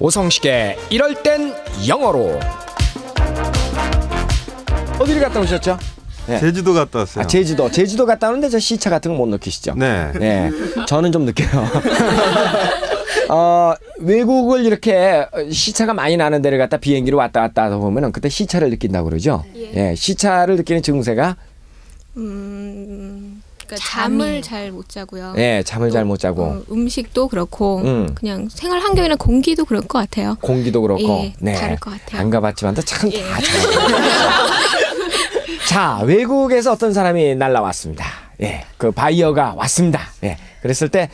오성식의 이럴 땐 영어로 어디를 갔다 오셨죠? 네. 제주도 갔다 왔어요. 아, 제주도 제주도 갔다 오는데 저 시차 같은 거 못 느끼시죠? 네. 네, 저는 좀 느껴요. 어, 외국을 이렇게 시차가 많이 나는 데를 갖다 비행기로 왔다 갔다 하다 보면은 그때 시차를 느낀다고 그러죠. 예, 시차를 느끼는 증세가 음, 그러니까 잠을 잘 못 자고요. 예, 잠을 잘 못 자고 어, 음식도 그렇고 음. 그냥 생활 환경이나 공기도 그럴 것 같아요. 공기도 그렇고 예, 다를 것 같아요. 안 가봤지만도 참 예. 다 잘. 자, 외국에서 어떤 사람이 날라왔습니다. 예, 그 바이어가 왔습니다. 예, 그랬을 때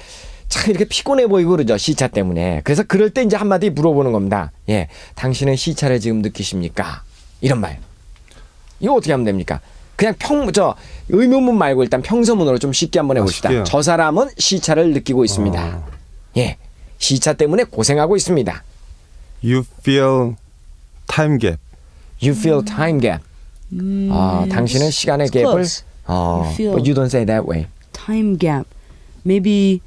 참 이렇게 피곤해 보이고 그러죠 시차 때문에. 그래서 그럴 때 이제 한마디 물어보는 겁니다. 예, 당신은 시차를 지금 느끼십니까? 이런 말. 이거 어떻게 하면 됩니까? 그냥 평, 저, 의문문 말고 일단 평서문으로 좀 쉽게 한번 해봅시다. 아? 저 사람은 시차를 느끼고 있습니다. 어. 예, 시차 때문에 고생하고 있습니다. You feel time gap. You feel time gap. 아, 당신은 시간의 It's 갭을. 어, You feel- but you don't say that way. time gap. Maybe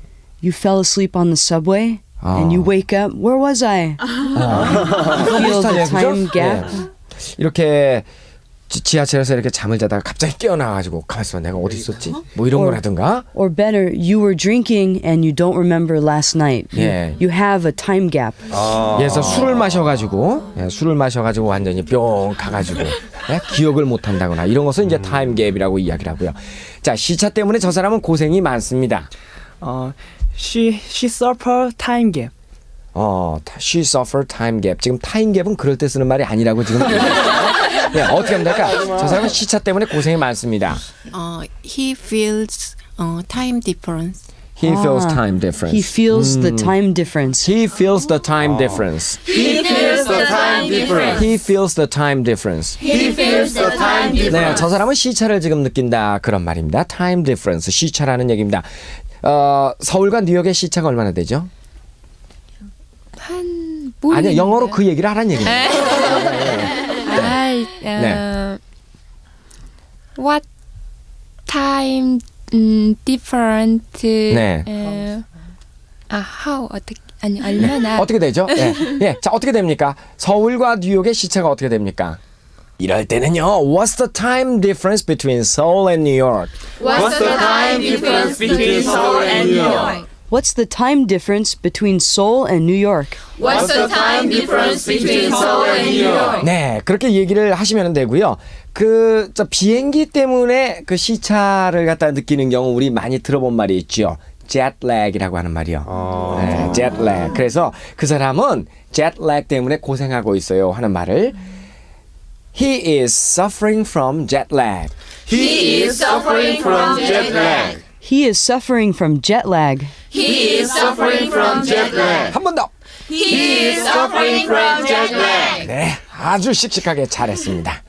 you fell asleep on the subway and you Oh. wake up. Where was I? You feel the time gap. 예. 이렇게 지- 지하철에서 이렇게 잠을 자다가 갑자기 깨어나가지고 가만있어 봐 내가 어디 있었지? 뭐 이런 Or- 거라든가 Or better, you were drinking and you don't remember last night. You, Yeah. you have a time gap. 그래서 술을 마셔가지고 예, 술을 마셔가지고 완전히 뿅 가가지고 예, 기억을 못한다거나 이런 것은 이제 타임 갭이라고 이야기를 하고요. 자 시차 때문에 저 사람은 고생이 많습니다. 어, she she suffer time gap. 어, she suffer time gap. 지금 타임 갭은 그럴 때 쓰는 말이 아니라고 지금. 네, 어떻게 하면 될까? 저 사람은 시차 때문에 고생이 많습니다. uh, he feels uh, time difference. He feels Ah, time difference. He feels the time difference. He feels the time difference. He feels the time difference. He feels the time difference. He feels the time 네, 저 사람은 시차를 지금 느낀다 그런 말입니다. time difference 시차라는 얘기입니다. 어, 서울과 뉴욕의 시차가 얼마나 되죠? 한 아니요, 영어로. 그 얘기를 하라는 얘기입니다. I, uh, what time 음, different 네. uh, 아 how 어떻게 아니 얼마나 어떻게 되죠? 예. 예. 자, 어떻게 됩니까? 서울과 뉴욕의 시차가 어떻게 됩니까? 이럴 때는요. What's the time difference between Seoul and New York? What's the time difference between Seoul and New York? What's the time difference between Seoul and New York? What's the time difference between Seoul and New York? 네, 그렇게 얘기를 하시면 되고요. 그, 저 비행기 때문에 그 시차를 갖다 느끼는 경우 우리 많이 들어본 말이 있죠. jetlag이라고 하는 말이요. 아. 네, jetlag. 그래서 그 사람은 jetlag 때문에 고생하고 있어요 하는 말을 He is suffering from jet lag. He is suffering from jet lag. He is suffering from jet lag. He is suffering from jet lag. 한 번 더. He is suffering from jet lag. 네, 아주 씩씩하게 잘했습니다.